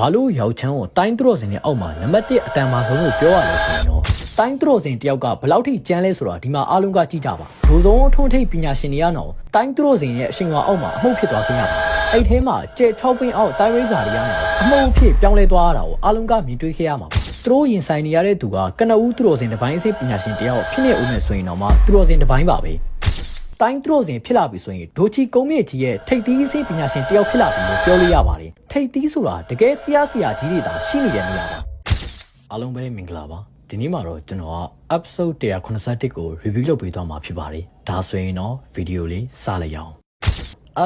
ဘာလို့ရောက်ချမ်းကိုတိုင်းသူတော်စင်ရဲ့အောက်မှာနံပါတ်1အတန်မာဆုံးကိုပြောရလဲဆိုရင်တော့တိုင်းသူတော်စင်တယောက်ကဘယ်လောက်ထိကြမ်းလဲဆိုတာဒီမှာအားလုံးကကြည့်ကြပါဒိုစုံအထွန်းထိပ်ပညာရှင်တွေကတော့တိုင်းသူတော်စင်ရဲ့အရှင်ဝါအောက်မှာအမှုဖြစ်သွားခင်ရပါအဲ့ထဲမှာကျဲ6ပင်းအောက်တိုင်းဝိဇာတွေရမှာအမှုဖြစ်ပြောင်းလဲသွားတာကိုအားလုံးကမြင်တွေ့ခဲ့ရမှာပါသူတို့ရင်ဆိုင်နေရတဲ့သူကကနဦးသူတော်စင်တစ်ပိုင်းအစစ်ပညာရှင်တယောက်ဖြစ်နေဦးမယ်ဆိုရင်တော့မှသူတော်စင်တစ်ပိုင်းပါပဲ တိုင်းသူတော်စင်ဖြစ်လာပြီဆိုရင်ဒိုချီကုန်းမြင့်ကြီးရဲ့ထိပ်သီးအစစ်ပညာရှင်တယောက်ဖြစ်လာပြီလို့ပြောလို့ရပါတယ်ထိပ်သီးဆိုတာတကယ်ဆရာဆရာကြီးတွေသာရှိနေတဲ့နေရာပါအားလုံးပဲမင်္ဂလာပါဒီနေ့မှာတော့ကျွန်တော်က episode 181ကို review လုပ်ပေးသွားမှာဖြစ်ပါတယ်ဒါဆိုရင်တော့ဗီဒီယိုလေးစလိုက်ရအောင်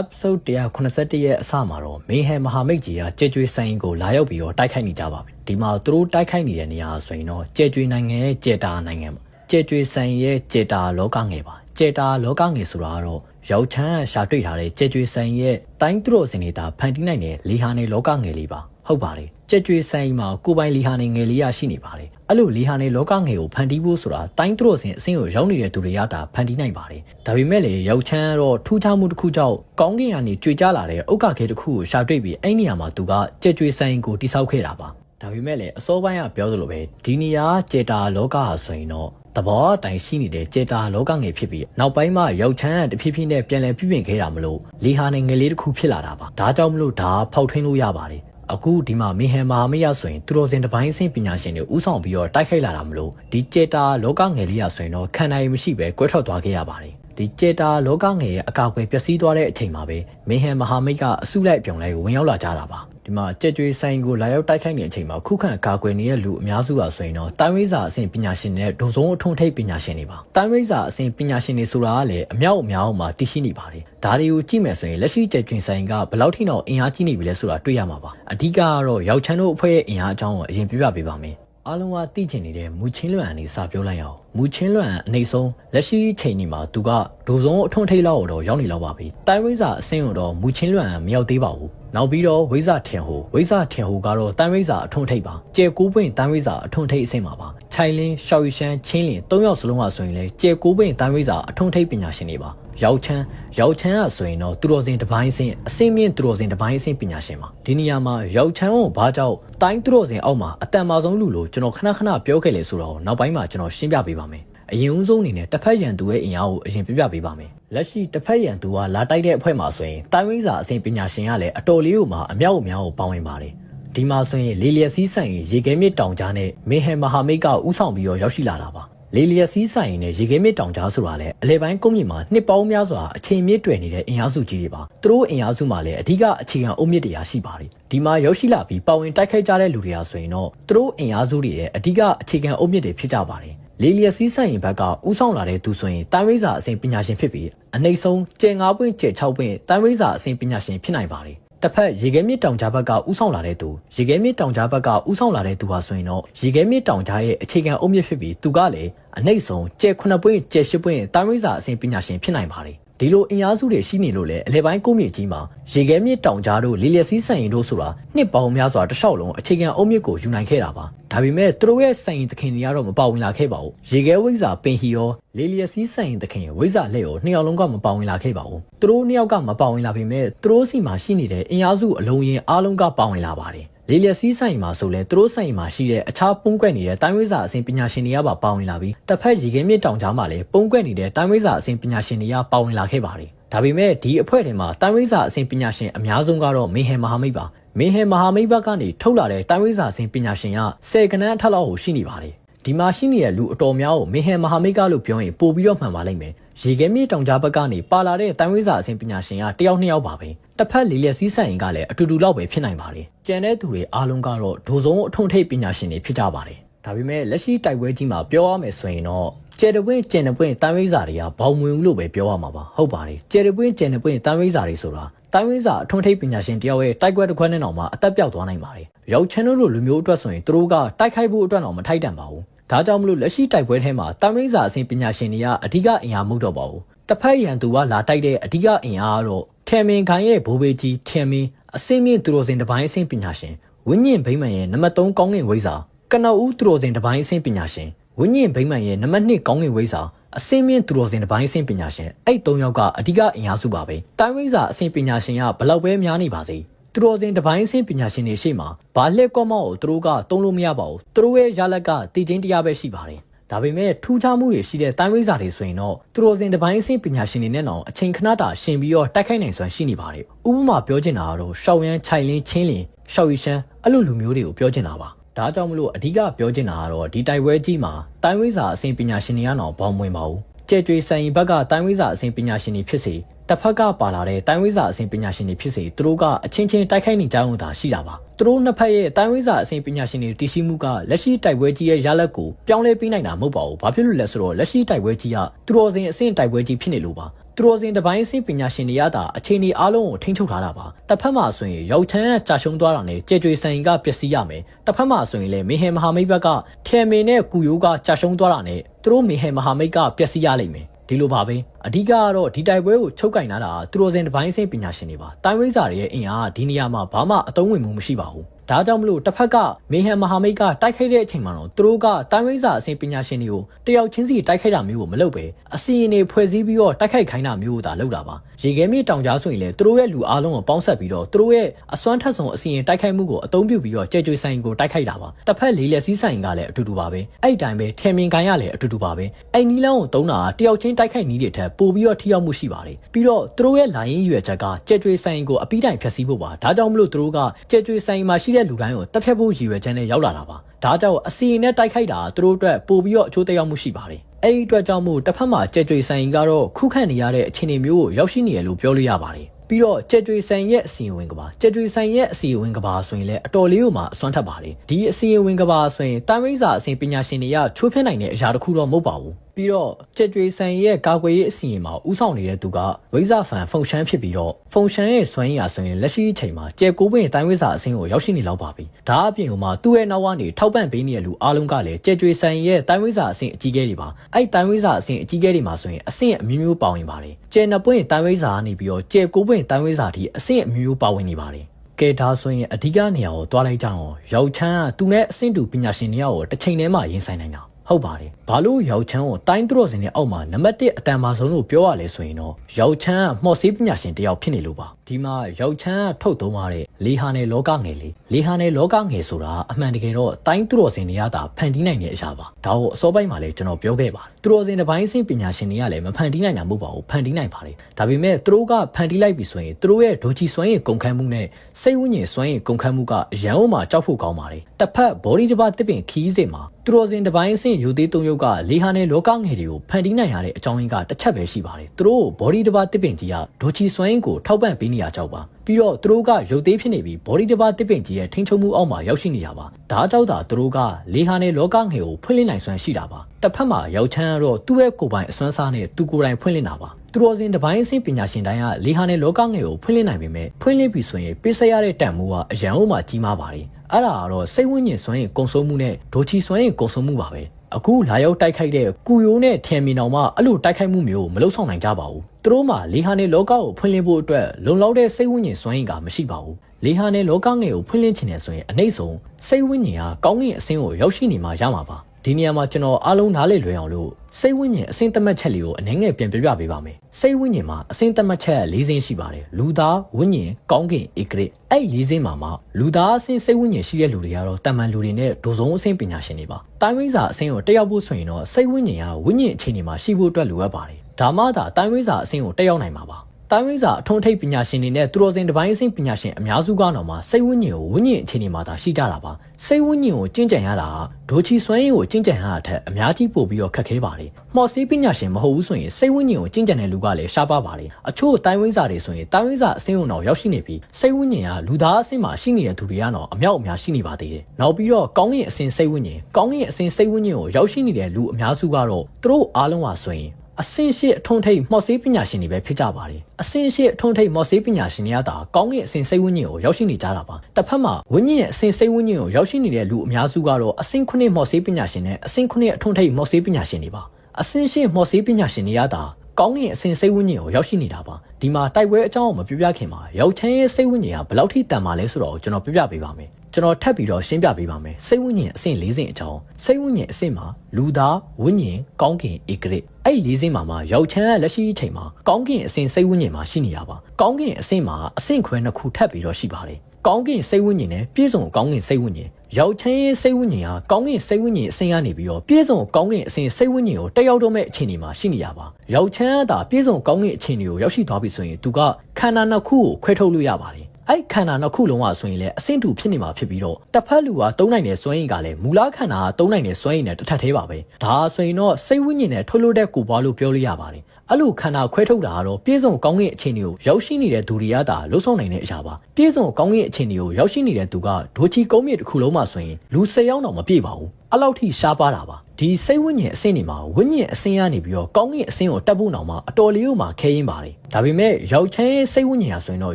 episode 181ရဲ့အစမှာတော့မင်းဟဲမဟာမိတ်ကြီးကကြဲကျွေးဆိုင်ကိုလာရောက်ပြီးတော့တိုက်ခိုက်နေကြပါပြီဒီမှာသူတို့တိုက်ခိုက်နေတဲ့နေရာဆိုရင်တော့ကြဲကျွေးနိုင်ငံရဲ့ကြဲတာနိုင်ငံပါကြဲကျွေးဆိုင်ရဲ့ကြဲတာလောကငယ်ပါ ကြဲတာလောကငယ်ဆိုတာကတော့ရောက်ချမ်းရှာတွေ့ထားတဲ့ကြဲကျွေးဆိုင်ရဲ့တိုင်းသူတော်စင်နေတာဖန်တီးနိုင်တဲ့လီဟာနေလောကငယ်လေးပါဟုတ်ပါတယ်ကြက်ကြွေးဆိုင်မှာကိုပိုင်လီဟာနေငယ်လေးရရှိနေပါတယ်အဲ့လိုလီဟာနေလောကငယ်ကိုဖန်တီးဖို့ဆိုတာတိုင်းသူတော်စင်အဆင့်ကိုရောက်နေတဲ့သူတွေရတာဖန်တီးနိုင်ပါတယ်ဒါပေမဲ့လေရောက်ချမ်းတော့ထူးခြားမှုတစ်ခုကြောင့်ကောင်းကင်ကနေကြွေကြလာတဲ့ဥက္ကခဲတစ်ခုကိုရှာတွေ့ပြီးအဲ့နေရာမှာသူကကြက်ကြွေးဆိုင်ကိုတိစောက်ခဲ့တာပါဒါပေမဲ့လည်းအစောပိုင်းကပြောသလိုပဲဒီနေရာကျေတာလောကဟာဆိုရင်တော့ တဘောအတိုင်းရှိနေတဲ့ကျေတာလောကငယ်ဖြစ်ပြီးနောက်ပိုင်းမှာရောက်ချမ်းတဖြည်းဖြည်းနဲ့ပြန်လည်ပြည့်ပြင်ခဲ့တာမလို့လီဟာနေငယ်လေးတစ်ခုဖြစ်လာတာပါဒါကြောင့်မလို့ဒါဖောက်ထွင်းလို့ရပါတယ်အခုဒီမှာမင်းဟန်မာမရဆိုရင်သူတော်စင်တပိုင်းစင်ပညာရှင်တွေဥဆောင်ပြီးတော့တိုက်ခိုက်လာတာမလို့ဒီကျေတာလောကငယ်လေးရဆိုရင်တော့ခံနိုင်မရှိပဲကွဲထွက်သွားခဲ့ရပါတယ် ဒီကျေတာလောကငယ်ရဲ့အကာအကွယ်ပျက်စီးသွားတဲ့အချိန်မှာပဲမင်းဟန်မဟာမိတ်ကအစုလိုက်ပြောင်းလိုက်ဝင်ရောက်လာကြတာပါဒီမှာကြက်ကြွေးဆိုင်ကိုလာရောက်တိုက်ခိုက်နေတဲ့အချိန်မှာခုခံကာကွယ်နေတဲ့လူအများစုကဆိုရင်တော့တိုင်းဝိဇာအဆင့်ပညာရှင်တွေနဲ့ဒုံဆုံးအထွန်းထိပ်ပညာရှင်တွေပါတိုင်းဝိဇာအဆင့်ပညာရှင်တွေဆိုတာကလည်းအမြောက်အများအောင်မှာတည်ရှိနေပါတယ်ဒါတွေကိုကြည့်မယ်ဆိုရင်လက်ရှိကြက်ကြွေးဆိုင်ကဘယ်လောက်ထိတော့အင်အားကြီးနေပြီလဲဆိုတာတွေ့ရမှာပါအဓိကကတော့ရောက်ချမ်းတို့အဖွဲ့ရဲ့အင်အားအကြောင်းကိုအရင်ပြပြပေးပါမယ် အားလုံးကသိချင်နေတဲ့မူချင်းလွန်အနေစာပြောလိုက်အောင်မူချင်းလွန်အနေဆုံးလက်ရှိချိန်ဒီမှာသူကဒိုစုံအထွန်းထိပ်လောက်တော့ရောက်နေလောက်ပါပြီတိုင်းဝိဇာအဆင့်တော့မူချင်းလွန်မရောက်သေးပါဘူးနောက်ပြီးတော့ဝိဇာထင်ဟိုဝိဇာထင်ဟိုကတော့တိုင်းဝိဇာအထွန်းထိပ်ပါကျဲကိုးပွင့်တိုင်းဝိဇာအထွန်းထိပ်အဆင့်ပါပါခြိုင်လင်းရှောက်ရရှမ်းချင်းလင်း၃ယောက်စလုံးကဆိုရင်လဲကျဲကိုးပွင့်တိုင်းဝိဇာအထွန်းထိပ်ပညာရှင်တွေပါ ရောက်ချမ်းရောက်ချမ်းကဆိုရင်တော့သူတော်စင်တစ်ပိုင်းစင်အစင်းမြင့်သူတော်စင်တစ်ပိုင်းစင်ပညာရှင်ပါဒီနေရာမှာရောက်ချမ်းကိုဘာကြောင့်တိုင်းသူတော်စင်အောက်မှာအတန်မာဆုံးလူလို့ကျွန်တော်ခဏခဏပြောခဲ့လေဆိုတော့နောက်ပိုင်းမှာကျွန်တော်ရှင်းပြပေးပါမယ်အရင်ဦးဆုံးအနေနဲ့တစ်ဖက်ရန်သူရဲ့အင်အားကိုအရင်ပြပြပေးပါမယ်လက်ရှိတစ်ဖက်ရန်သူကလာတိုက်တဲ့အဖွဲ့မှာဆိုရင်တိုင်းဝိဇာအစဉ်ပညာရှင်ကလည်းအတော်လေးကိုမှအမြောက်အများကိုပေါဝင်ပါတယ်ဒီမှာဆိုရင်လေလျက်စီးဆိုင်ရေခဲမြစ်တောင်ကြားနဲ့မင်းဟန်မဟာမိတ်ကဥဆောင်ပြီးတော့ရောက်ရှိလာတာပါ လေလျက်စီးဆိုင်နဲ့ရေခဲမြစ်တောင်ကြားဆိုတာလည်းအလဲပိုင်းကုန်းမြင့်မှာနှစ်ပေါင်းများစွာအချိန်မြင့်တွယ်နေတဲ့အင်အားစုကြီးတွေပါသူတို့အင်အားစုမှာလည်းအဓိကအခြေခံအုတ်မြစ်တရားရှိပါတယ်ဒီမှာရောက်ရှိလာပြီးပါဝင်တိုက်ခိုက်ကြတဲ့လူတွေဟာဆိုရင်တော့သူတို့အင်အားစုတွေရဲ့အဓိကအခြေခံအုတ်မြစ်တွေဖြစ်ကြပါတယ်လေလျက်စီးဆိုင်ရင်ဘက်ကဥဆောင်လာတဲ့သူဆိုရင်တိုင်းဝိဇာအစဉ်ပညာရှင်ဖြစ်ပြီးအနှိမ့်ဆုံးကျဲ9ပွင့်ကျဲ6ပွင့်တိုင်းဝိဇာအစဉ်ပညာရှင်ဖြစ်နိုင်ပါတယ် တစ်ဖက်ရေခဲမြစ်တောင်ကြားဘက်ကဥဆောင်လာတဲ့သူရေခဲမြစ်တောင်ကြားဘက်ကဥဆောင်လာတဲ့သူဟာဆိုရင်တော့ရေခဲမြစ်တောင်ကြားရဲ့အခြေခံအုတ်မြစ်ဖြစ်ပြီးသူကလည်းအနှိမ့်ဆုံးကျဲ9ပွင့်ကျဲ10ပွင့်တိုင်းဝိဇာအစဉ်ပညာရှင်ဖြစ်နိုင်ပါတယ် ဒီလိုအင်အားစုတွေရှိနေလို့လေအလဲပိုင်းကိုမြေကြီးမှာရေခဲမြစ်တောင်ကြားတို့လေလျက်စီးဆိုင်ရင်တို့ဆိုတာနှစ်ပေါင်းများစွာတလျှောက်လုံးအခြေခံအုတ်မြစ်ကိုယူနိုင်ခဲ့တာပါဒါပေမဲ့သူတို့ရဲ့ဆိုင်ရင်သခင်တွေကတော့မပါဝင်လာခဲ့ပါဘူးရေခဲဝိဇာပင်ဟီရောလေလျက်စီးဆိုင်ရင်သခင်ဝိဇာလက်ရောနှစ်ယောက်လုံးကမပါဝင်လာခဲ့ပါဘူးသူတို့နှစ်ယောက်ကမပါဝင်လာပေမဲ့သူတို့စီမှာရှိနေတဲ့အင်အားစုအလုံးရင်အားလုံးကပါဝင်လာပါတယ် လေလျက်စီးဆိုင်မှာဆိုလဲသူတို့ဆိုင်မှာရှိတဲ့အခြားပုံကွက်နေတဲ့တိုင်းဝိဇာအစဉ်ပညာရှင်တွေကပါပါဝင်လာပြီးတစ်ဖက်ရေခဲမြစ်တောင်ကြားမှာလည်းပုံကွက်နေတဲ့တိုင်းဝိဇာအစဉ်ပညာရှင်တွေကပါဝင်လာခဲ့ပါတယ်ဒါပေမဲ့ဒီအဖွဲ့တွေမှာတိုင်းဝိဇာအစဉ်ပညာရှင်အများဆုံးကတော့မင်းဟဲမဟာမိတ်ပါမင်းဟဲမဟာမိတ်ဘက်ကနေထုတ်လာတဲ့တိုင်းဝိဇာအစဉ်ပညာရှင်က10ကနန်းအထက်လောက်ကိုရှိနေပါတယ်ဒီမှာရှိနေတဲ့လူအတော်များကိုမင်းဟဲမဟာမိတ်ကလို့ပြောရင်ပို့ပြီးတော့မှန်ပါလိမ့်မယ် ရေခဲမြေတောင်ကြားဘက်ကနေပါလာတဲ့တိုင်းဝိဇာအစဉ်ပညာရှင်ကတယောက်နှစ်ယောက်ပါပဲတစ်ဖက်လေလျက်စီးဆိုင်ရင်ကလည်းအတူတူလောက်ပဲဖြစ်နိုင်ပါတယ်ကြံတဲ့သူတွေအားလုံးကတော့ဒိုစုံအထွန်းထိပ်ပညာရှင်တွေဖြစ်ကြပါတယ်ဒါပေမဲ့လက်ရှိတိုက်ပွဲကြီးမှာပြောရမယ်ဆိုရင်တော့ကျဲတပွင့်ကျန်တပွင့်တန်ဝိဇာတွေကဘောင်မွင်ဘူးလို့ပဲပြောရမှာပါဟုတ်ပါတယ်ကျဲတပွင့်ကျန်တပွင့်တန်ဝိဇာတွေဆိုတာတိုင်းဝိဇာအထွန်းထိပ်ပညာရှင်တယောက်ရဲ့တိုက်ပွဲတစ်ခွက်နဲ့တော့မှအသက်ပြောက်သွားနိုင်ပါတယ်ရောက်ချန်တို့လိုလူမျိုးအတွက်ဆိုရင်သူတို့ကတိုက်ခိုက်ဖို့အတွက်တော့မထိုက်တန်ပါဘူး ဒါကြောင့်မလို့လက်ရှိတိုက်ပွဲထဲမှာတန်ဝိဇာအစဉ်ပညာရှင်တွေကအဓိကအင်အားမှုတော့ပါဘူးတစ်ဖက်ရန်သူကလာတိုက်တဲ့အဓိကအင်အားကတော့ထင်မင်ခိုင်ရဲ့ဘိုးဘေးကြီးထင်မင်အစင်းမြင့်သူတော်စင်တစ်ပိုင်းအဆင့်ပညာရှင်ဝင်းညင်ဘိမ့်မှန်ရဲ့နံပါတ်3ကောင်းကင်ဝိဇာကနဦးသူတော်စင်တစ်ပိုင်းအဆင့်ပညာရှင်ဝင်းညင်ဘိမ့်မှန်ရဲ့နံပါတ်2ကောင်းကင်ဝိဇာအစင်းမြင့်သူတော်စင်တစ်ပိုင်းအဆင့်ပညာရှင်အဲ့၃ယောက်ကအဓိကအင်အားစုပါပဲတိုင်းဝိဇာအဆင့်ပညာရှင်ကဘလောက်ပဲများနေပါစေ သူတော်စင်တပိုင်းစင်းပညာရှင်တွေရှေ့မှာဘာလက်ကောမောက်ကိုသူတို့ကတုံးလို့မရပါဘူးသူတို့ရဲ့ရလက်ကတည်ချင်းတရားပဲရှိပါတယ်ဒါပေမဲ့ထူးခြားမှုတွေရှိတဲ့တိုင်းဝိဇာတွေဆိုရင်တော့သူတော်စင်တပိုင်းအဆင့်ပညာရှင်တွေနဲ့တော့အချိန်ခဏတာရှင်ပြီးတော့တိုက်ခိုက်နိုင်စွမ်းရှိနေပါတယ်။ဥပမာပြောချင်တာကတော့ရှောက်ရမ်းခြိုင်လင်းချင်းလင်းရှောက်ရီရှမ်းအဲ့လိုလူမျိုးတွေကိုပြောချင်တာပါ။ဒါကြောင့်မလို့အဓိကပြောချင်တာကတော့ဒီတိုက်ပွဲကြီးမှာတိုင်းဝိဇာအဆင့်ပညာရှင်တွေကတော့ဘောင်းမွင်ပါဘူး။ကြဲကြွေဆိုင်ဘက်ကတိုင်းဝိဇာအဆင့်ပညာရှင်တွေဖြစ်စေ တစ်ဖက်ကပါလာတဲ့တိုင်းဝိဇာအဆင့်ပညာရှင်တွေဖြစ်စေသူတို့ကအချင်းချင်းတိုက်ခိုက်နေကြအောင်သာရှိတာပါသူတို့နှစ်ဖက်ရဲ့တိုင်းဝိဇာအဆင့်ပညာရှင်တွေတည်ရှိမှုကလက်ရှိတိုက်ပွဲကြီးရဲ့ရလဒ်ကိုပြောင်းလဲပေးနိုင်တာမဟုတ်ပါဘူးဘာဖြစ်လို့လဲဆိုတော့လက်ရှိတိုက်ပွဲကြီးကသူတော်စင်အဆင့်တိုက်ပွဲကြီးဖြစ်နေလို့ပါသူတော်စင်တပိုင်းအဆင့်ပညာရှင်တွေရတာအချိန်ဒီအားလုံးကိုထိန်းချုပ်ထားတာပါတစ်ဖက်မှာဆိုရင်ရောက်ချမ်းကကြာရှုံးသွားတာနဲ့ကြေကြွေဆိုင်ကပျက်စီးရမယ်တစ်ဖက်မှာဆိုရင်လည်းမေဟင်မဟာမိတ်ဘက်ကထေမေနဲ့ကူယိုကကြာရှုံးသွားတာနဲ့သူတို့မေဟင်မဟာမိတ်ကပျက်စီးရလိမ့်မယ် ဒီလိုပါပဲအဓိကကတော့ဒီတိုက်ပွဲကိုချုပ်ကင်လာတာသူတော်စင်တပိုင်းစင်ပညာရှင်တွေပါတိုင်းဝိဇာတွေရဲ့အင်အားဒီနေရာမှာဘာမှအသုံးဝင်မှုမရှိပါဘူး ဒါကြောင့်မလို့တစ်ဖက်ကမေဟန်မဟာမိတ်ကတိုက်ခိုက်တဲ့အချိန်မှာတော့သူတို့ကတိုင်းဝိဇာအစဉ်ပညာရှင်တွေကိုတယောက်ချင်းစီတိုက်ခိုက်တာမျိုးကိုမလုပ်ပဲအစီရင်တွေဖွဲ့စည်းပြီးတော့တိုက်ခိုက်ခိုင်းတာမျိုးကိုသာလုပ်တာပါရေခဲမြေတောင်ကြားဆိုရင်လည်းသူတို့ရဲ့လူအားလုံးကိုပေါင်းဆက်ပြီးတော့သူတို့ရဲ့အစွမ်းထက်ဆုံးအစီရင်တိုက်ခိုက်မှုကိုအသုံးပြုပြီးတော့ကြဲကြွေဆိုင်ကိုတိုက်ခိုက်တာပါတစ်ဖက်လေးလက်စည်းဆိုင်ကလည်းအတူတူပါပဲအဲ့ဒီတိုင်းပဲထေမင်ကန်ရလည်းအတူတူပါပဲအဲ့နီလန်းကိုတုံးတာတယောက်ချင်းတိုက်ခိုက်နည်းတွေထက်ပိုပြီးတော့ထိရောက်မှုရှိပါတယ်ပြီးတော့သူတို့ရဲ့လိုင်းရွယ်ချက်ကကြဲကြွေဆိုင်ကိုအပိတိုင်ဖျက်ဆီးဖို့ပါဒါကြောင့်မလို့သူတို့ကကြဲကြွေဆိုင်မှာရှိတဲ့လူတိုင်းကိုတက်ဖြတ်ဖို့ရည်ရွယ်ချက်နဲ့ရောက်လာတာပါဒါကြောင့်အစီအနဲ့တိုက်ခိုက်တာသူတို့အတွက်ပို့ပြီးတော့အကျိုးသက်ရောက်မှုရှိပါတယ်အဲ့ဒီအတွက်ကြောင့်မို့တစ်ဖက်မှာကြက်ကြွေဆိုင်ကတော့ခုခံနေရတဲ့အခြေအနေမျိုးကိုရောက်ရှိနေရလို့ပြောလို့ရပါတယ်ပြီးတော့ကြက်ကြွေဆိုင်ရဲ့အစီအဝင်ကဘာကြက်ကြွေဆိုင်ရဲ့အစီအဝင်ကဘာဆိုရင်လည်းအတော်လေးကိုမှအစွမ်းထက်ပါတယ်ဒီအစီအဝင်ကဘာဆိုရင်တန်ဝိဇာအစဉ်ပညာရှင်တွေကချိုးဖျက်နိုင်တဲ့အရာတစ်ခုတော့မဟုတ်ပါဘူး ပြီးတော့ချက်တွေဆန်ရဲ့ကာကွယ်ရေးအစီအရင်မှာဥဆောင်နေတဲ့သူကဝိဇာဖန်ဖုန်ရှမ်းဖြစ်ပြီးတော့ဖုန်ရှမ်းရဲ့စွမ်းရည်အားဆိုရင်လက်ရှိအချိန်မှာကျဲကိုးပင်တိုင်းဝိဇာအစင်းကိုရောက်ရှိနေလောက်ပါပြီဒါအပြင်ကမှသူ့ရဲ့နောက်ကနေထောက်ပံ့ပေးနေတဲ့လူအားလုံးကလည်းကျဲကျွေးဆန်ရဲ့တိုင်းဝိဇာအစင်းအကြီးအကဲတွေပါအဲ့တိုင်းဝိဇာအစင်းအကြီးအကဲတွေမှာဆိုရင်အစင်းအမျိုးမျိုးပါဝင်ပါတယ်ကျဲနှစ်ပွင့်တိုင်းဝိဇာကနေပြီးတော့ကျဲကိုးပင်တိုင်းဝိဇာထိအစင်းအမျိုးမျိုးပါဝင်နေပါတယ်ကဲဒါဆိုရင်အဓိကနေရာကိုတွားလိုက်ကြအောင်ရောက်ချမ်းကသူနဲ့အဆင့်တူပညာရှင်တွေရောတစ်ချိန်တည်းမှရင်ဆိုင်နိုင်တာ ဟုတ်ပါတယ်ဘာလို့ရောက်ချမ်းကိုတိုင်းသူတော်စင်ရဲ့အောက်မှာနံပါတ်1အတန်ပါဆုံးလို့ပြောရလဲဆိုရင်တော့ရောက်ချမ်းကမှော်ဆေးပညာရှင်တယောက်ဖြစ်နေလို့ပါဒီမှာရောက်ချမ်းကထုတ်သုံးရတဲ့လေဟာနယ်လောကငယ်လေးလေဟာနယ်လောကငယ်ဆိုတာအမှန်တကယ်တော့တိုင်းသူတော်စင်တွေကသာဖန်တီးနိုင်တဲ့အရာပါဒါကိုအစောပိုင်းမှာလည်းကျွန်တော်ပြောခဲ့ပါတယ် သူတော်စင်တစ်ပိုင်းစင်ပညာရှင်တွေကလည်းမဖန်တီးနိုင်တာမဟုတ်ပါဘူးဖန်တီးနိုင်ပါတယ်ဒါပေမဲ့သူတို့ကဖန်တီးလိုက်ပြီဆိုရင်သူတို့ရဲ့ဒိုချီစွမ်းရည်ကုန်ခန်းမှုနဲ့စိတ်ဝိညာဉ်စွမ်းရည်ကုန်ခန်းမှုကအရန်အောင်မှာကြောက်ဖို့ကောင်းပါတယ်တစ်ဖက် body တစ်ပါးတစ်ပင်ခီးစင်မှာသူတော်စင်တစ်ပိုင်းစင်ယူသေးသုံးရုပ်ကလေဟာနယ်လောကငယ်တွေကိုဖန်တီးနိုင်ရတဲ့အကြောင်းရင်းကတစ်ချက်ပဲရှိပါတယ်သူတို့ body တစ်ပါးတစ်ပင်ကြီးကဒိုချီစွမ်းရည်ကိုထောက်ပံ့ပေးနေရကြောက်ပါ ပြီးတော့သူတို့ကရုပ်သေးဖြစ်နေပြီး body တစ်ပါးတစ်ပင်ကြီးရဲ့ထိန်းချုပ်မှုအောက်မှာရောက်ရှိနေရပါဒါကြောင့်သာသူတို့ကလေဟာနယ်လောကငယ်ကိုဖွင့်လှစ်နိုင်စွမ်းရှိတာပါတစ်ဖက်မှာရောက်ချမ်းကတော့သူ့ရဲ့ကိုယ်ပိုင်အစွမ်းစားနဲ့သူကိုယ်တိုင်ဖွင့်လှစ်တာပါသူတော်စင်တပိုင်းအဆင့်ပညာရှင်တိုင်းကလေဟာနယ်လောကငယ်ကိုဖွင့်လှစ်နိုင်ပေမဲ့ဖွင့်လှစ်ပြီဆိုရင်ပေးဆက်ရတဲ့တန်မိုးကအရန်အောင်မှကြီးမားပါတယ်အဲ့ဒါကတော့စိတ်ဝိညာဉ်စွမ်းရင်ကုံဆုံးမှုနဲ့ဒိုချီစွမ်းရင်ကုံဆုံးမှုပါပဲ အခုလာရောက်တိုက်ခိုက်တဲ့ကူယိုနဲ့ထင်မီနောင်မှအဲ့လိုတိုက်ခိုက်မှုမျိုးမလုပ်ဆောင်နိုင်ကြပါဘူးသူတို့မှလေဟာနယ်လောကကိုဖွင့်လှစ်ဖို့အတွက်လုံလောက်တဲ့စိတ်ဝိညာဉ်စွမ်းရည်ကမရှိပါဘူးလေဟာနယ်လောကငယ်ကိုဖွင့်လှစ်ခြင်းနဲ့ဆိုရင်အနှိမ့်ဆုံးစိတ်ဝိညာဉ်ဟာကောင်းကင်အဆင်းကိုရောက်ရှိနေမှရမှာပါ ဒီနေရာမှာကျွန်တော်အားလုံးနားလည်လွယ်အောင်လို့စိတ်ဝိညာဉ်အစင်းသတ်မှတ်ချက်လေးကိုအနည်းငယ်ပြန်ပြပြပေးပါမယ်စိတ်ဝိညာဉ်မှာအစင်းသတ်မှတ်ချက်၄စင်းရှိပါတယ်လူသားဝိညာဉ်ကောင်းကင်ဧကရစ်အဲ့၄စင်းမှာမှလူသားအစင်းစိတ်ဝိညာဉ်ရှိတဲ့လူတွေကတော့တမန်လူတွေနဲ့ဒိုစုံအစင်းပညာရှင်တွေပါတိုင်းဝိဇာအစင်းကိုတက်ရောက်ဖို့ဆိုရင်တော့စိတ်ဝိညာဉ်ကဝိညာဉ်အခြေအနေမှာရှိဖို့အတွက်လိုအပ်ပါတယ်ဒါမှသာတိုင်းဝိဇာအစင်းကိုတက်ရောက်နိုင်မှာပါ တိုင်းဝိဇာအထုံးထိပ်ပညာရှင်တွေနဲ့သူတော်စင်တပိုင်းအဆင့်ပညာရှင်အများစုကတော့မှစိတ်ဝိညာဉ်ကိုဝိညာဉ်အခြေအနေမှာသာရှိကြတာပါစိတ်ဝိညာဉ်ကိုကျင့်ကြံရတာဒိုချီစွမ်းရည်ကိုကျင့်ကြံရတာထက်အများကြီးပိုပြီးတော့ခက်ခဲပါတယ်မော်စီပညာရှင်မဟုတ်ဘူးဆိုရင်စိတ်ဝိညာဉ်ကိုကျင့်ကြံတဲ့လူကလည်းရှားပါပါတယ်အချို့တိုင်းဝိဇာတွေဆိုရင်တိုင်းဝိဇာအဆင့်ုံတော့ရောက်ရှိနေပြီးစိတ်ဝိညာဉ်ကလူသားအဆင့်မှာရှိနေတဲ့သူတွေကတော့အမြောက်အများရှိနေပါသေးတယ်နောက်ပြီးတော့ကောင်းကင်အဆင့်စိတ်ဝိညာဉ်ကောင်းကင်အဆင့်စိတ်ဝိညာဉ်ကိုရောက်ရှိနေတဲ့လူအများစုကတော့သူတို့အားလုံးဟာဆိုရင် အစင်ရှိအထုံးထိပ်မော်ဆေးပညာရှင်တွေပဲဖြစ်ကြပါတယ်အစင်ရှိအထုံးထိပ်မော်ဆေးပညာရှင်တွေကသာကောင်းကင်အစင်စိတ်ဝိညာဉ်ကိုရောက်ရှိနေကြတာပါတစ်ဖက်မှာဝိညာဉ်ရဲ့အစင်စိတ်ဝိညာဉ်ကိုရောက်ရှိနေတဲ့လူအများစုကတော့အစင်ခုနှစ်မော်ဆေးပညာရှင်နဲ့အစင်ခုနှစ်အထုံးထိပ်မော်ဆေးပညာရှင်တွေပါအစင်ရှိမော်ဆေးပညာရှင်တွေကသာ ကောင်းကင်အစင်စိတ်ဝိညာဉ်ကိုရောက်ရှိနေတာပါဒီမှာတိုက်ပွဲအကြောင်းကိုမပြောပြခင်မှာရောက်ချမ်းရဲ့စိတ်ဝိညာဉ်ကဘယ်လောက်ထိတန်ပါလဲဆိုတော့ကျွန်တော်ပြပြပေးပါမယ်ကျွန်တော်ထပ်ပြီးတော့ရှင်းပြပေးပါမယ်စိတ်ဝိညာဉ်အဆင့်၄ဆင့်အကြောင်းစိတ်ဝိညာဉ်အဆင့်မှာလူသားဝိညာဉ်ကောင်းကင်ဧကရစ်အဲ့၄ဆင့်မှာမှာရောက်ချမ်းလက်ရှိအချိန်မှာကောင်းကင်အဆင့်စိတ်ဝိညာဉ်မှာရှိနေရပါကောင်းကင်အဆင့်မှာအဆင့်ခွဲနှစ်ခုထပ်ပြီးတော့ရှိပါတယ် ကောင်းကင်စိတ်ဝိညာဉ်နဲ့ပြည့်စုံကောင်းကင်စိတ်ဝိညာဉ်ရောက်ချမ်းရဲ့စိတ်ဝိညာဉ်ဟာကောင်းကင်စိတ်ဝိညာဉ်အဆင့်ကနေပြီးတော့ပြည့်စုံကောင်းကင်အဆင့်စိတ်ဝိညာဉ်ကိုတက်ရောက်တော့မဲ့အခြေအနေမှာရှိနေရပါရောက်ချမ်းသာပြည့်စုံကောင်းကင်အခြေအနေကိုရောက်ရှိသွားပြီဆိုရင်သူကခန္ဓာနှစ်ခုကိုခွဲထုတ်လို့ရပါတယ်အဲ့ခန္ဓာနှစ်ခုလုံးကဆိုရင်လည်းအဆင့်တူဖြစ်နေမှာဖြစ်ပြီးတော့တစ်ဖက်လူကသုံးနိုင်တဲ့စွမ်းရည်ကလည်းမူလခန္ဓာကသုံးနိုင်တဲ့စွမ်းရည်နဲ့တစ်ထပ်သေးပါပဲဒါဆိုရင်တော့စိတ်ဝိညာဉ်နဲ့ထုတ်လို့တဲ့ကိုပွားလို့ပြောလို့ရပါတယ် အဲ့လိုခန္ဓာခွဲထုတ်တာကတော့ပြည့်စုံကောင်းကင်အခြေအနေကိုရောက်ရှိနေတဲ့သူတွေကသာလှုပ်ဆောင်နိုင်တဲ့အရာပါပြည့်စုံကောင်းကင်အခြေအနေကိုရောက်ရှိနေတဲ့သူကဒိုချီကုန်းမြစ်တစ်ခုလုံးမှာဆိုရင်လူ၁၀ယောက်တော့မပြည့်ပါဘူးအဲ့လောက်ထိရှားပါတာပါဒီစိတ်ဝိညာဉ်အဆင့်တွေမှာဝိညာဉ်အဆင့်ကနေပြီးတော့ကောင်းကင်အဆင့်ကိုတက်ဖို့တော့မှအတော်လေးကိုမှခဲရင်ပါတယ်ဒါပေမဲ့ရောက်ချမ်းရဲ့စိတ်ဝိညာဉ်ဟာဆိုရင်တော့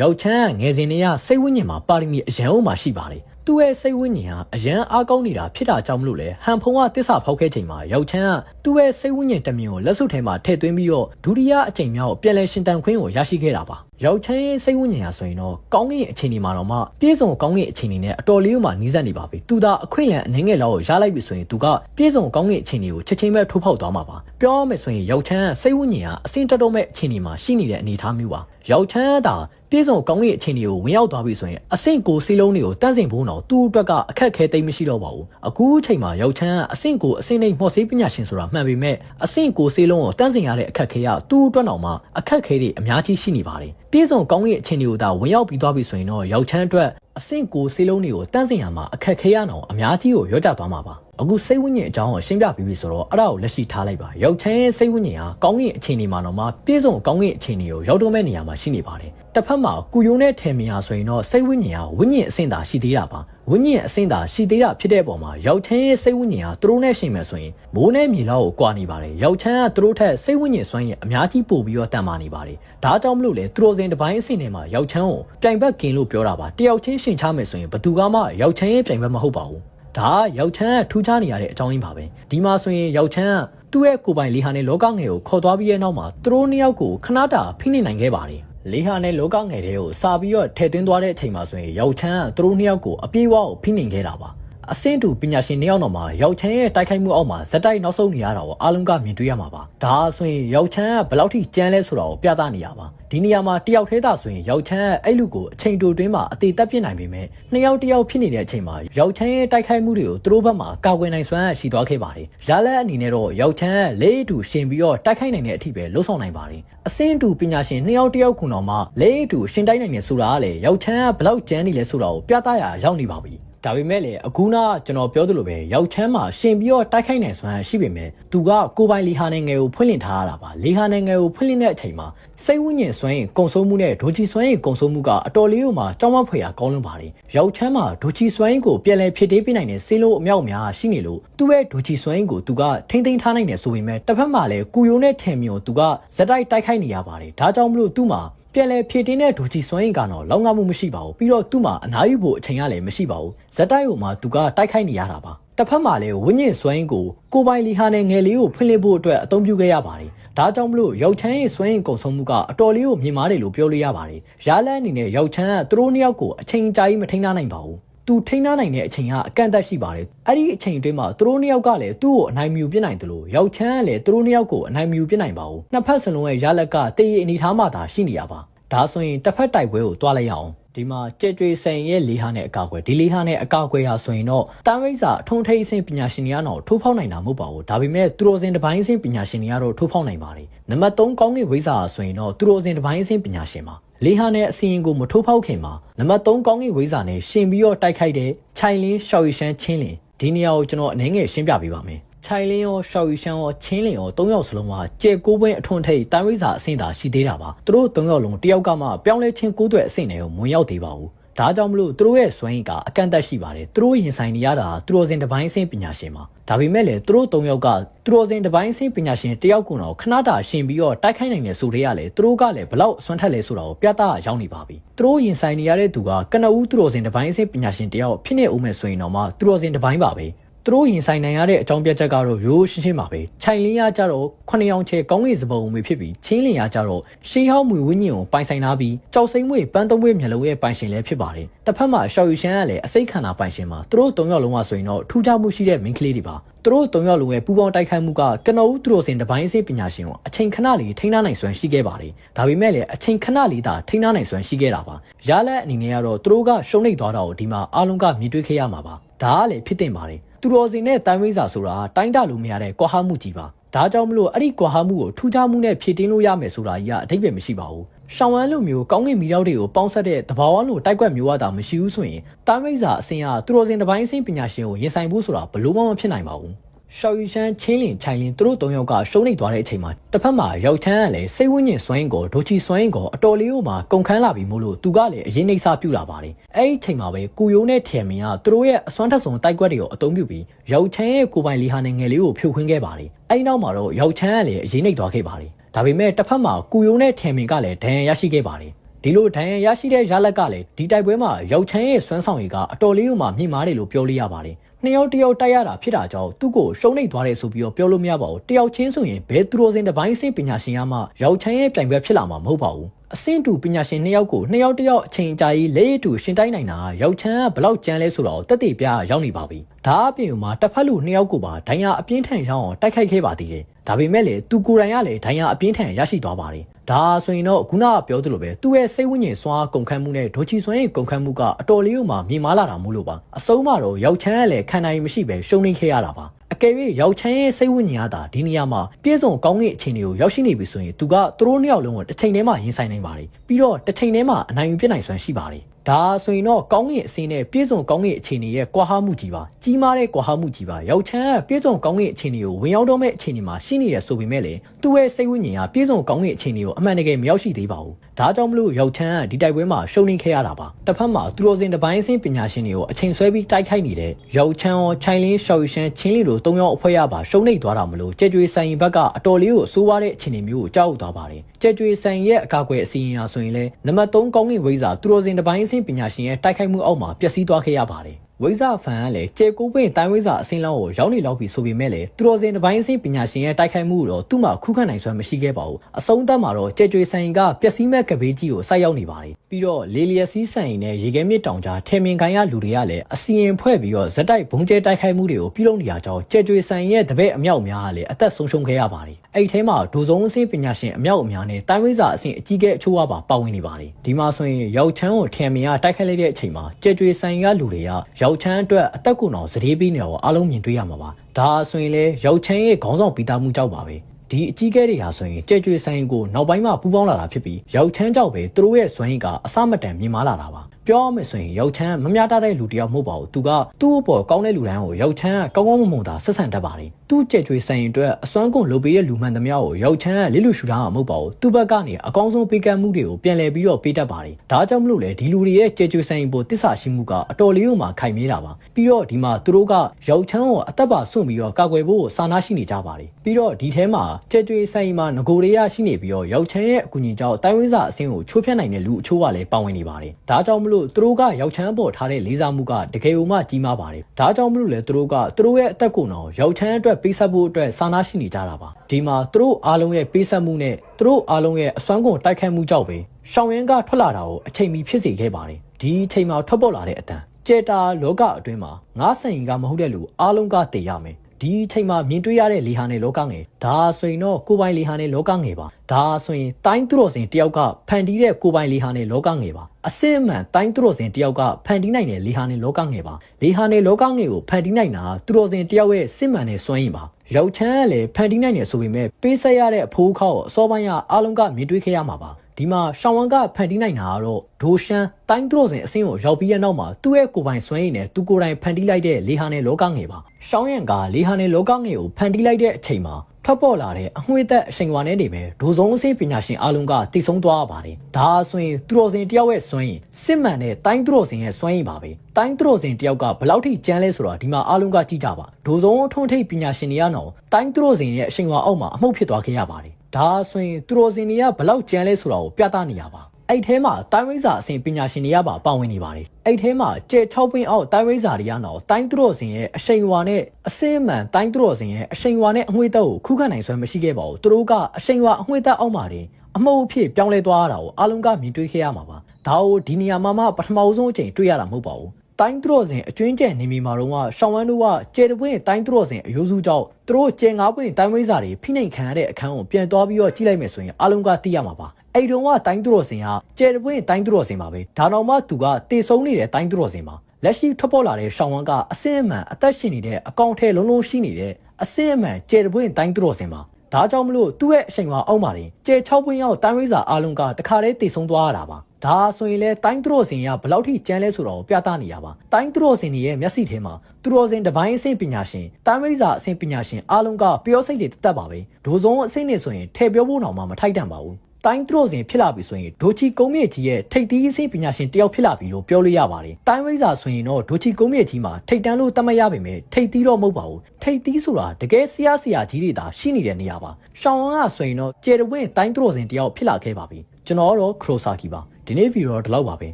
ရောက်ချမ်းကငယ်စဉ်တည်းကစိတ်ဝိညာဉ်မှာပါရမီအရန်အောင်မှရှိပါတယ် သူ့ရဲ့စိတ်ဝိညာဉ်ဟာအရန်အားကောင်းနေတာဖြစ်တာကြောင့်မလို့လေဟန်ဖုံကတစ္ဆာဖောက်ခဲ့ချိန်မှာရောက်ချမ်းကသူ့ရဲ့စိတ်ဝိညာဉ်တစ်မျိုးကိုလက်စုပ်ထဲမှာထည့်သွင်းပြီးတော့ဒုတိယအကြိမ်မြောက်ပြန်လည်ရှင်တန်ခွင့်ကိုရရှိခဲ့တာပါရောက်ချမ်းရဲ့စိတ်ဝိညာဉ်ဟာဆိုရင်တော့ကောင်းကင်အခြေအနေမှာတော့မှပြည့်စုံကောင်းကင်အခြေအနေနဲ့အတော်လေးမှနီးစပ်နေပါပြီသူသာအခွင့်အလမ်းအနေငယ်လောက်ကိုရလိုက်ပြီဆိုရင်သူကပြည့်စုံကောင်းကင်အခြေအနေကိုချက်ချင်းပဲထိုးဖောက်သွားမှာပါပြောရမယ်ဆိုရင်ရောက်ချမ်းစိတ်ဝိညာဉ်ဟာအစင်တတော်မဲ့အခြေအနေမှာရှိနေတဲ့အနေအထားမျိုးပါရောက်ချမ်းသာ ပြည့်စုံကောင်းကင်အခြေအနေကိုဝင်ရောက်သွားပြီဆိုရင်အဆင့်ကိုစီးလုံးတွေကိုတန့်စင်ဖို့တော့သူ့အတွက်ကအခက်ခဲသိမ်းမရှိတော့ပါဘူးအခုအချိန်မှာရောက်ချမ်းကအဆင့်ကိုအဆင့်နဲ့မှော်စေးပညာရှင်ဆိုတာမှန်ပေမဲ့အဆင့်ကိုစီးလုံးကိုတန့်စင်ရတဲ့အခက်ခဲကသူ့အတွက်တော့မှအခက်ခဲတွေအများကြီးရှိနေပါတယ်ပြည့်စုံကောင်းကင်အခြေအနေကိုသာဝင်ရောက်ပြီးသွားပြီဆိုရင်တော့ရောက်ချမ်းအတွက်အဆင့်ကိုစီးလုံးတွေကိုတန့်စင်ရမှာအခက်ခဲရအောင်အများကြီးကိုရောကြသွားမှာပါအခုစိတ်ဝိညာဉ်အကြောင်းကိုရှင်းပြပြီးပြီဆိုတော့အဲ့ဒါကိုလက်ရှိထားလိုက်ပါရောက်ချမ်းရဲ့စိတ်ဝိညာဉ်ဟာကောင်းကင်အခြေအနေမှာတော့မှပြည့်စုံကောင်းကင်အခြေအနေကိုရောက်တော့မဲ့နေရာမှာရှိနေပါတယ် တစ်ဖက်မှာကုယုံနဲ့ထေမယာဆိုရင်တော့စိတ်ဝိညာဉ်ဟာဝိညာဉ်အဆင့်သာရှိသေးတာပါဝိညာဉ်အဆင့်သာရှိသေးတာဖြစ်တဲ့ပုံမှာရောက်ချမ်းရဲ့စိတ်ဝိညာဉ်ဟာသူတို့နဲ့ရှင်မယ်ဆိုရင်မိုးနဲ့မြေလောက်ကိုကွာနေပါတယ်ရောက်ချမ်းကသူတို့ထက်စိတ်ဝိညာဉ်စွမ်းရည်အများကြီးပို့ပြီးတော့တန်မာနေပါတယ်ဒါကြောင့်မလို့လေသူတို့စဉ်တစ်ပိုင်းအဆင့်ထဲမှာရောက်ချမ်းကိုပြိုင်ဘက်ကင်လို့ပြောတာပါတယောက်ချင်းရှင်ချမယ်ဆိုရင်ဘသူကမှရောက်ချမ်းရဲ့ပြိုင်ဘက်မဟုတ်ပါဘူးဒါရောက်ချမ်းကထူးခြားနေရတဲ့အကြောင်းရင်းပါပဲဒီမှာဆိုရင်ရောက်ချမ်းကသူ့ရဲ့ကိုယ်ပိုင်လေးဟာနဲ့လောကငယ်ကိုခေါ်သွားပြီးတဲ့နောက်မှာသူတို့နှစ်ယောက်ကိုခဏတာဖိနှိပ်နိုင်ခဲ့ပါတယ် လေးဟာနဲ့လောကငယ်တွေကိုစာပြီးတော့ထည့်သွင်းသွားတဲ့အချိန်မှာဆိုရင်ရောက်ချမ်းကသူတို့နှစ်ယောက်ကိုအပြေးအဝကိုဖိနှိပ်ခဲ့တာပါ အဆင့်တူပညာရှင်နှစ်ယောက်တော့မှရောက်ချမ်းရဲ့တိုက်ခိုက်မှုအောက်မှာဇက်တိုက်နောက်ဆုံးနေရတာကိုအားလုံးကမြင်တွေ့ရမှာပါဒါဆိုရင်ရောက်ချမ်းကဘယ်လောက်ထိကြမ်းလဲဆိုတာကိုပြသနေရပါဒီနေရာမှာတယောက်သေးတာဆိုရင်ရောက်ချမ်းအဲ့လူကိုအချိန်တိုတွင်းမှာအသေးတက်ပြစ်နိုင်ပေမဲ့နှစ်ယောက်တယောက်ဖြစ်နေတဲ့အချိန်မှာရောက်ချမ်းရဲ့တိုက်ခိုက်မှုတွေကိုသူတို့ဘက်မှာကာကွယ်နိုင်စွမ်းရှိသွားခဲ့ပါတယ်။ရလက်အနေနဲ့တော့ရောက်ချမ်းလေးတူရှင်ပြီးတော့တိုက်ခိုက်နိုင်တဲ့အထိပဲလှုပ်ဆောင်နိုင်ပါတယ်။အစင်းတူပညာရှင်နှစ်ယောက်တယောက်ခုတော်မှာလေးတူရှင်တိုက်နိုင်နေဆိုတာကလေရောက်ချမ်းကဘလောက်ကျန်းနေလဲဆိုတာကိုပြသရရောက်နေပါပြီ။ ဒါပေမဲ့လေအခုနကျွန်တော်ပြောသလိုပဲရောက်ချမ်းမှာရှင်ပြီးတော့တိုက်ခိုက်နိုင်စွမ်းရှိပေမဲ့သူကကိုပိုင်လီဟာနယ်ငယ်ကိုဖွင့်လှစ်ထားရတာပါလီဟာနယ်ငယ်ကိုဖွင့်လှစ်တဲ့အချိန်မှာစိတ်ဝိညာဉ်စွမ်းရင်ကုံဆုံးမှုနဲ့ဒိုချီစွမ်းရင်ကုံဆုံးမှုကအတော်လေးကိုမှကြောင်းမဖွယ်ရာကောင်းလွန်းပါတယ်ရောက်ချမ်းမှာဒိုချီစွမ်းရင်ကိုပြန်လည်ဖြစ်သေးပြနိုင်တဲ့စေးလို့အမြောက်များရှိနေလို့သူ့ရဲ့ဒိုချီစွမ်းရင်ကိုသူကထိမ့်သိမ်းထားနိုင်တယ်ဆိုပေမဲ့တစ်ဖက်မှာလည်းကူယုံနဲ့ထင်မြုံသူကဇက်တိုက်တိုက်ခိုက်နေရပါတယ်ဒါကြောင့်မလို့သူ့မှာ ပြန်လဲဖြည့်တင်းတဲ့ဒူချီစွမ်းရင်ကတော့လောက်ငမှုမရှိပါဘူးပြီးတော့သူ့မှာအနားယူဖို့အချိန်ကလည်းမရှိပါဘူးဇက်တိုက်ကိုမှသူကတိုက်ခိုက်နေရတာပါတစ်ဖက်မှာလည်းဝိညာဉ်စွမ်းရင်ကိုကိုပိုင်လီဟာနဲ့ငယ်လေးကိုဖွင့်လှစ်ဖို့အတွက်အသုံးပြုခဲ့ရပါတယ်ဒါကြောင့်မလို့ရောက်ချမ်းရဲ့စွမ်းရင်ကုံဆုံးမှုကအတော်လေးကိုမြင်မာတယ်လို့ပြောလို့ရပါတယ်။ရာလန်းအနေနဲ့ရောက်ချမ်းကသူတို့နှစ်ယောက်ကိုအချိန်ကြာကြီးမထိန်းနိုင်ပါဘူး။ သူထိန်းနိုင်တဲ့အချိန်ကအကန့်အသတ်ရှိပါတယ်။အဲ့ဒီအချိန်အတွင်းမှာသူတို့နှစ်ယောက်ကလည်းသူ့ကိုအနိုင်မြူပြစ်နိုင်တယ်လို့ရောက်ချမ်းကလည်းသူတို့နှစ်ယောက်ကိုအနိုင်မြူပြစ်နိုင်ပါဘူး။နှစ်ဖက်စလုံးရဲ့ရလက်ကတည်ရအနေထားမှသာရှိနေရပါ။ဒါဆိုရင်တစ်ဖက်တိုက်ပွဲကိုတွားလိုက်ရအောင်ဒီမှာကြက်ကြွေဆိုင်ရဲ့လေးဟာနဲ့အကောက်ွယ်ဒီလေးဟာနဲ့အကောက်ွယ်ဟာဆိုရင်တော့တန်ရိတ်စာအထုံးထိပ်အဆင့်ပညာရှင်တွေကတော့ထိုးဖောက်နိုင်တာမဟုတ်ပါဘူးဒါပေမဲ့သူတို့စင်တစ်ပိုင်းအဆင့်ပညာရှင်တွေကတော့ထိုးဖောက်နိုင်ပါတယ်နံပါတ်3ကောင်းကင်ဝိဇ္ဇာဆိုရင်တော့သူတို့စင်တစ်ပိုင်းအဆင့်ပညာရှင်ပါ လေးဟာနဲ့အစီရင်ကိုမထိုးဖောက်ခင်မှာနံပါတ်3ကောင်းကင်ဝိဇ္ဇာနဲ့ရှင်ပြီးတော့တိုက်ခိုက်တဲ့ခြိုင်လင်းရှောက်ရီရှမ်းချင်းလင်းဒီနေရာကိုကျွန်တော်အနေငယ်ရှင်းပြပေးပါမယ်ချိုင်လင်းရောရှောက်ယူရှမ်းရောချင်းလင်ရော၃ယောက်စလုံးကကြဲကိုးပွဲအထွန်းထိပ်တိုင်းဝိဇာအဆင့်သာရှိသေးတာပါသူတို့၃ယောက်လုံးတယောက်ကမှပြောင်းလဲချင်းကိုးသွဲအဆင့်တွေကိုမဝင်ရောက်သေးပါဘူး ဒါကြောင့်မလို့သူတို့ရဲ့စွမ်းရည်ကအကန့်အသတ်ရှိပါတယ်သူတို့ရင်ဆိုင်နေရတာသူတို့စင်တပိုင်းအဆင့်ပညာရှင်ပါဒါပေမဲ့လည်းသူတို့၃ယောက်ကသူတို့စင်တပိုင်းအဆင့်ပညာရှင်တယောက်ကတော့ခဏတာရှင်ပြီးတော့တိုက်ခိုက်နိုင်တယ်ဆိုတဲ့ရလေသူတို့ကလည်းဘလောက်စွမ်းထက်လဲဆိုတာကိုပြသရောက်နေပါပြီသူတို့ရင်ဆိုင်နေရတဲ့သူကကနဦးသူတို့စင်တပိုင်းအဆင့်ပညာရှင်တယောက်ဖြစ်နေဦးမယ်ဆိုရင်တော့မှသူတို့စင်တပိုင်းပါပဲ သူတို့ရင်ဆိုင်နိုင်ရတဲ့အကြောင်းပြချက်ကတော့ရိုးရှင်းရှင်းပါပဲခြိုင်လင်းရကြတော့ခုနှစ်ယောင်ချဲကောင်းကင်စပုံမွေဖြစ်ပြီးချင်းလင်ရကြတော့ရှေးဟောင်းမွေဝင်းညင်ကိုပိုင်ဆိုင်ထားပြီးကြောက်စိမ့်မွေပန်းသုံးမွေမျက်လုံးရဲ့ပိုင်ရှင်လည်းဖြစ်ပါတယ်တစ်ဖက်မှာရှောက်ယူရှမ်းကလည်းအစိတ်ခန္ဓာပိုင်ရှင်မှာသူတို့၃ယောက်လုံးကဆိုရင်တော့ထူးခြားမှုရှိတဲ့မင်းကလေးတွေပါသူတို့၃ယောက်လုံးရဲ့ပူပေါင်းတိုက်ခိုက်မှုကကနော်ဦးသူတို့စင်တပိုင်းအစိပညာရှင်ကိုအချိန်ခဏလေးထိန်းထားနိုင်စွမ်းရှိခဲ့ပါတယ်ဒါပေမဲ့လည်းအချိန်ခဏလေးသာထိန်းထားနိုင်စွမ်းရှိခဲ့တာပါရလက်အနေနဲ့ကတော့သူတို့ကရှုံးနိမ့်သွားတာကိုဒီမှာအားလုံးကမြင်တွေ့ခဲ့ရမှာပါဒါကလည်းဖြစ်တင်ပါတယ် သူတော်စင်နဲ့တိုင်းဝိဇာဆိုတာတိုင်းတလို့မရတဲ့ကွာဟမှုကြီးပါဒါကြောင့်မလို့အဲ့ဒီကွာဟမှုကိုထူးခြားမှုနဲ့ဖြည့်တင်းလို့ရမယ်ဆိုတာကြီးကအဓိပ္ပာယ်မရှိပါဘူးရှောင်းဝမ်းလိုမျိုးကောင်းကင်မီရောက်တွေကိုပေါင်းဆက်တဲ့တဘာဝလိုတိုက်ကွက်မျိုးဝတာမရှိဘူးဆိုရင်တိုင်းဝိဇာအစင်ကသူတော်စင်တစ်ပိုင်းအစင်ပညာရှင်ကိုရင်ဆိုင်ဖို့ဆိုတာဘလို့မှမဖြစ်နိုင်ပါဘူး ရှောက်ယူရှမ်းချင်းလင်ခြိုင်လင်သူတို့၃ယောက်ကရှုံးနေသွားတဲ့အချိန်မှာတစ်ဖက်မှာရောက်ချမ်းကလည်းစိတ်ဝိညာဉ်စွမ်းရင်ကိုဒိုချီစွမ်းရင်ကိုအတော်လေးကိုမှကုန်ခန်းလာပြီမို့လို့သူကလည်းအရင်နှိမ့်စားပြူလာပါတယ်အဲ့ဒီအချိန်မှာပဲကူယိုးနဲ့ထီယမင်ကသူတို့ရဲ့အစွမ်းထက်ဆုံးတိုက်ကွက်တွေကိုအသုံးပြုပြီးရောက်ချမ်းရဲ့ကိုပိုင်လီဟာနဲ့ငယ်လေးကိုဖြိုခွင်းခဲ့ပါတယ်အဲ့ဒီနောက်မှာတော့ရောက်ချမ်းကလည်းအရင်နှိမ့်သွားခဲ့ပါတယ်ဒါပေမဲ့တစ်ဖက်မှာကူယိုးနဲ့ထီယမင်ကလည်းဒဏ်ရာရရှိခဲ့ပါတယ်ဒီလိုဒဏ်ရာရရှိတဲ့ရလက်ကလည်းဒီတိုက်ပွဲမှာရောက်ချမ်းရဲ့စွမ်းဆောင်ရည်ကအတော်လေးကိုမှမြင့်မားတယ်လို့ပြောလို့ရပါတယ် နှစ်ယောက်တယောက်တိုက်ရတာဖြစ်တာကြောင့်သူ့ကိုရှုံးနေသွားတယ်ဆိုပြီးတော့ပြောလို့မရပါဘူးတယောက်ချင်းဆိုရင်ဘယ်သူတော်စင်တစ်ပိုင်းစင်ပညာရှင်ရမှရောက်ချမ်းရဲ့ပြိုင်ပွဲဖြစ်လာမှာမဟုတ်ပါဘူးအဆင့်တူပညာရှင်နှစ်ယောက်ကိုနှစ်ယောက်တယောက်အချိန်ကြာကြီးလက်ရတူရှင်တိုင်းနိုင်တာရောက်ချမ်းကဘလောက်ကြမ်းလဲဆိုတော့တက်တေပြရောက်နေပါပြီဒါအပြင်မှာတစ်ဖက်လူနှစ်ယောက်ကိုပါဒိုင်ယာအပြင်းထန်ရောက်အောင်တိုက်ခိုက်ခဲ့ပါသေးတယ်ဒါပေမဲ့လေသူကိုယ်တိုင်ကလည်းဒိုင်ယာအပြင်းထန်ရရှိသွားပါတယ် ဒါဆိုရင်တော့ခုနကပြောသလိုပဲသူ့ရဲ့စိတ်ဝိညာဉ်စွမ်းကုန်ခန်းမှုနဲ့ဒိုချီစွမ်းရဲ့ကုန်ခန်းမှုကအတော်လေးကိုမှမြင်မာလာတာမို့လို့ပါအဆုံးမှာတော့ရောက်ချမ်းကလည်းခံနိုင်မရှိပဲရှုံးနေခဲ့ရတာပါအကယ်၍ရောက်ချမ်းရဲ့စိတ်ဝိညာဉ်ကသာဒီနေရာမှာပြည့်စုံကောင်းကင်အခြေအနေကိုရောက်ရှိနေပြီဆိုရင်သူကသူတို့နှစ်ယောက်လုံးကိုတစ်ချိန်တည်းမှာရင်ဆိုင်နိုင်ပါတယ်ပြီးတော့တစ်ချိန်တည်းမှာအနိုင်ယူပြနိုင်စွမ်းရှိပါတယ် ဒါဆိုရင်တော့ကောင်းကင်အစင်းနဲ့ပြည့်စုံကောင်းကင်အခြေအနေရဲ့ကွာဟမှုကြီးပါကြီးမားတဲ့ကွာဟမှုကြီးပါရောက်ချမ်းကပြည့်စုံကောင်းကင်အခြေအနေကိုဝင်ရောက်တော့မဲ့အခြေအနေမှာရှိနေရဆိုပေမဲ့လေသူ့ရဲ့စိတ်ဝိညာဉ်ကပြည့်စုံကောင်းကင်အခြေအနေကိုအမှန်တကယ်မရောက်ရှိသေးပါဘူးဒါကြောင့်မလို့ရောက်ချမ်းကဒီတိုက်ပွဲမှာရှုံးနေခဲ့ရတာပါတစ်ဖက်မှာသူတော်စင်တပိုင်းအစင်းပညာရှင်တွေကိုအချိန်ဆွဲပြီးတိုက်ခိုက်နေတဲ့ရောက်ချမ်းရောခြိုင်လင်းရှောက်ရှမ်းချင်းလီတို့၃ယောက်အဖွဲ့ရပါရှုံးနေသွားတာမလို့ကြဲကြွေဆိုင်ဘက်ကအတော်လေးကိုစိုးဝါတဲ့အခြေအနေမျိုးကိုကြောက်ရွံ့သွားပါတယ်ကြဲကြွေဆိုင်ရဲ့အကာအကွယ်အစီရင်အရဆိုရင်လည်းနံပါတ်3ကောင်းကင်ဝိဇာသူတော်စင်တပိုင်းအစင်းပညာရှင်ရဲ့တိုက်ခိုက်မှုအောက်မှာပျက်စီးသွားခဲ့ရပါတယ် ဝိဇာဖန်ကလည်းကျေကိုပွင့်တိုင်းဝိဇာအစင်းလောင်းကိုရောက်နေလောက်ပြီဆိုပေမဲ့လည်းသူတော်စင်တစ်ပိုင်းအစင်းပညာရှင်ရဲ့တိုက်ခိုက်မှုကိုတော့သူ့မှာခုခံနိုင်စွမ်းမရှိခဲ့ပါဘူးအဆုံးသတ်မှာတော့ကြဲကြွေဆိုင်ကပျက်စီးမဲ့ကဘေးကြီးကိုဆိုက်ရောက်နေပါတယ်ပြီးတော့လေလျက်စီးဆိုင်နဲ့ရေခဲမြစ်တောင်ကြားထဲမြင်ခိုင်ရလူတွေကလည်းအစီရင်ဖွဲ့ပြီးတော့ဇက်တိုက်ဘုံကျဲတိုက်ခိုက်မှုတွေကိုပြုလုပ်နေကြကြောင်းကြဲကြွေဆိုင်ရဲ့တပည့်အမြောက်များကလည်းအသက်ဆုံးရှုံးခဲ့ရပါတယ်အဲ့ဒီထဲမှာဒိုစုံအစင်းပညာရှင်အမြောက်အများနဲ့တိုင်းဝိဇာအစင်းအကြီးကဲအချို့ကပါပါဝင်နေပါတယ်ဒီမှာဆိုရင်ရောက်ချမ်းကိုထဲမြင်ကတိုက်ခိုက်လိုက်တဲ့အချိန်မှာကြဲကြွေဆိုင်ကလူတွေကရောက်ချမ်းအတွက်အသက်ကိုယ်တော်စတေးပြီးနေတော့အားလုံးမြင်တွေ့ရမှာပါဒါဆိုရင်လေရောက်ချမ်းရဲ့ခေါင်းဆောင်ပီတာမှုကြောက်ပါပဲဒီအကြီးကဲတွေဟာဆိုရင်ကြဲကြွေဆိုင်ကိုနောက်ပိုင်းမှာပူးပေါင်းလာတာဖြစ်ပြီးရောက်ချမ်းကြောက်ပဲသူတို့ရဲ့ဇွမ်းရည်ကအစမတန်မြင်မာလာတာပါပြောရမယ်ဆိုရင်ရောက်ချမ်းမမျှတတဲ့လူတယောက်မဟုတ်ပါဘူးသူကသူ့အပေါ်ကောင်းတဲ့လူတိုင်းကိုရောက်ချမ်းကကောင်းကောင်းမွန်မွန်သာဆက်ဆံတတ်ပါတယ်သူ့ကြဲကြွေဆိုင်အတွက်အစွမ်းကုန်လုပ်ပေးတဲ့လူမှန်သမျှကိုရောက်ချမ်းကလစ်လူရှူတာမဟုတ်ပါဘူးသူ့ဘက်ကနေအကောင်းဆုံးပေးကမ်းမှုတွေကိုပြန်လည်ပြီးတော့ပေးတတ်ပါတယ်ဒါကြောင့်မလို့လေဒီလူတွေရဲ့ကြဲကြွေဆိုင်ပေါ်တစ္ဆာရှိမှုကအတော်လေးကိုမှခိုင်မြဲတာပါပြီးတော့ဒီမှာသူတို့ကရောက်ချမ်းကိုအသက်ပါစွန့်ပြီးတော့ကာကွယ်ဖို့စာနာရှိနေကြပါတယ်ပြီးတော့ဒီထဲမှာကြဲကြွေဆိုင်မှာငကိုရေရရှိနေပြီးတော့ရောက်ချမ်းရဲ့အကူအညီကြောင့်တိုင်းဝင်းစာအဆင်းကိုချိုးဖျက်နိုင်တဲ့လူအချို့ကလည်းပါဝင်နေပါတယ်ဒါကြောင့်မလို့သူတို့ကရောက်ချမ်းပေါ်ထားတဲ့လေးစားမှုကတကယ်ကိုမှကြီးမားပါတယ်ဒါကြောင့်မလို့လေသူတို့ကသူတို့ရဲ့အသက်ကိုတော့ရောက်ချမ်းအတွက်ပေးဆက်ဖို့အတွက်စာနာရှိနေကြတာပါဒီမှာသူတို့အားလုံးရဲ့ပေးဆက်မှုနဲ့သူတို့အားလုံးရဲ့အစွမ်းကုန်တိုက်ခိုက်မှုကြောင့်ပဲရှောင်းရင်ကထွက်လာတာကိုအချိန်မီဖြစ်စေခဲ့ပါတယ်ဒီအချိန်မှာထွက်ပေါ်လာတဲ့အတန်ကျေတာလောကအတွင်းမှာငါးဆိုင်ကမဟုတ်တဲ့လူအားလုံးကတည်ရမယ် ဒီအချိန်မှာမြင်တွေ့ရတဲ့လေဟာနဲ့လောကငယ်ဒါဆိုရင်တော့ကိုပိုင်လေဟာနဲ့လောကငယ်ပါဒါဆိုရင်တိုင်းသူတော်စင်တယောက်ကဖန်တီးတဲ့ကိုပိုင်လေဟာနဲ့လောကငယ်ပါအစစ်အမှန်တိုင်းသူတော်စင်တယောက်ကဖန်တီးနိုင်တဲ့လေဟာနဲ့လောကငယ်ပါလေဟာနဲ့လောကငယ်ကိုဖန်တီးနိုင်တာသူတော်စင်တယောက်ရဲ့စစ်မှန်တဲ့စွမ်းရည်ပါရောက်ချမ်းကလည်းဖန်တီးနိုင်တယ်ဆိုပေမဲ့ပေးဆက်ရတဲ့အဖိုးခေါက်ကိုအစောပိုင်းကအားလုံးကမြင်တွေ့ခဲ့ရမှာပါ ဒီမှာရှောင်းဝမ်ကဖန်တီးနိုင်တာကတော့ဒိုရှန်တိုင်းသူတော်စင်အစင်းကိုရောက်ပြီးတဲ့နောက်မှာသူ့ရဲ့ကိုယ်ပိုင်စွမ်းရည်နဲ့သူကိုယ်တိုင်ဖန်တီးလိုက်တဲ့လေဟာနဲ့လောကငယ်ပါရှောင်းရန်ကလေဟာနဲ့လောကငယ်ကိုဖန်တီးလိုက်တဲ့အချိန်မှာထွက်ပေါ်လာတဲ့အငွေသက်အချိန်ဝါနဲ့နေပဲဒိုစုံအစေးပညာရှင်အလုံးကတည်ဆုံးသွားပါတယ်ဒါဆိုရင်သူတော်စင်တယောက်ရဲ့စွမ်းရည်စစ်မှန်တဲ့တိုင်းသူတော်စင်ရဲ့စွမ်းရည်ပါပဲတိုင်းသူတော်စင်တယောက်ကဘယ်လောက်ထိကျန်းလဲဆိုတာဒီမှာအလုံးကကြည့်ကြပါဒိုစုံထွန်းထိပ်ပညာရှင်တွေကတော့တိုင်းသူတော်စင်ရဲ့အချိန်ဝါအောက်မှာအမှုတ်ဖြစ်သွားခဲ့ရပါတယ် ဒါဆိုရင်သူတော်စင်တွေကဘလောက်ကျန်လဲဆိုတာကိုပြသနေရပါအဲ့ထဲမှာတိုင်းဝိဇာအစဉ်ပညာရှင်တွေကပါပါဝင်နေပါတယ်အဲ့ထဲမှာကျဲ6ပင်းအောက်တိုင်းဝိဇာတွေကတော့တိုင်းသူတော်စင်ရဲ့အရှိန်ဝါနဲ့အစင်းမှန်တိုင်းသူတော်စင်ရဲ့အရှိန်ဝါနဲ့အငွေ့တက်ကိုခုခံနိုင်စွမ်းမရှိခဲ့ပါဘူးသူတို့ကအရှိန်ဝါအငွေ့တက်အောက်မှာတင်အမှုအဖြစ်ပြောင်းလဲသွားတာကိုအားလုံးကမြင်တွေ့ခဲ့ရမှာပါဒါကိုဒီနေရာမှာမှပထမဆုံးအချိန်တွေ့ရတာမဟုတ်ပါဘူး တိုင်းသူတော်စင်အကျွင်းကျဲနေမီမှာတော့ကရှောင်းဝမ်းတို့ကကျဲတပွင့်တိုင်းသူတော်စင်အယိုးစုကြောင့်သူတို့ကျဲငါးပွင့်တိုင်းဝိဇာတွေဖိနှိမ်ခံရတဲ့အခန်းကိုပြန်သွားပြီးတော့ကြည့်လိုက်မယ်ဆိုရင်အားလုံးကသိရမှာပါအဲ့တုန်းကတိုင်းသူတော်စင်ကကျဲတပွင့်တိုင်းသူတော်စင်ပါပဲဒါတော့မှသူကတေဆုံးနေတဲ့တိုင်းသူတော်စင်ပါလက်ရှိထွက်ပေါ်လာတဲ့ရှောင်းဝမ်းကအစင်းအမှန်အသက်ရှင်နေတဲ့အကောင့်ထဲလုံးလုံးရှိနေတဲ့အစင်းအမှန်ကျဲတပွင့်တိုင်းသူတော်စင်ပါဒါကြောင့်မလို့သူ့ရဲ့အချိန်ကအောက်မှာတင်ကျဲ6ပွင့်ရောက်တိုင်းဝိဇာအားလုံးကတခါတည်းတေဆုံးသွားရတာပါ ဒါဆိုရင်လဲတိုင်းသူတော်စင်ကဘလောက်ထိကျန်းလဲဆိုတော့ပြသနေရပါတိုင်းသူတော်စင်ရဲ့မျက်စိထဲမှာသူတော်စင်တပိုင်းအဆင့်ပညာရှင်တိုင်းဝိဇာအဆင့်ပညာရှင်အားလုံးကပြောစိတ်တွေတသက်ပါပဲဒိုစုံအဆင့်နေဆိုရင်ထည့်ပြောဖို့တော့မှမထိုက်တန်ပါဘူးတိုင်းသူတော်စင်ဖြစ်လာပြီဆိုရင်ဒိုချီကုန်းမြင့်ကြီးရဲ့ထိပ်သီးအဆင့်ပညာရှင်တယောက်ဖြစ်လာပြီလို့ပြောလို့ရပါတယ်။တိုင်းဝိဇာဆိုရင်တော့ဒိုချီကုန်းမြင့်ကြီးမှာထိပ်တန်းလို့သတ်မှတ်ရပေမဲ့ထိပ်သီးတော့မဟုတ်ပါဘူး။ထိပ်သီးဆိုတာတကယ်ဆရာဆရာကြီးတွေသာရှိနေတဲ့နေရာပါ။ရှောင်းဝမ်ကဆိုရင်တော့ကျေတဝင်းတိုင်းသူတော်စင်တယောက်ဖြစ်လာခဲ့ပါပြီ။ကျွန်တော်ကတော့ခရိုဆာကီပါ။ ဒီနေ့ဗီဒီယိုတော့ဒီလောက်ပါပဲ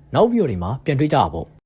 ။နောက်ဗီဒီယိုတွေမှာပြန်တွေ့ကြပါပေါ့။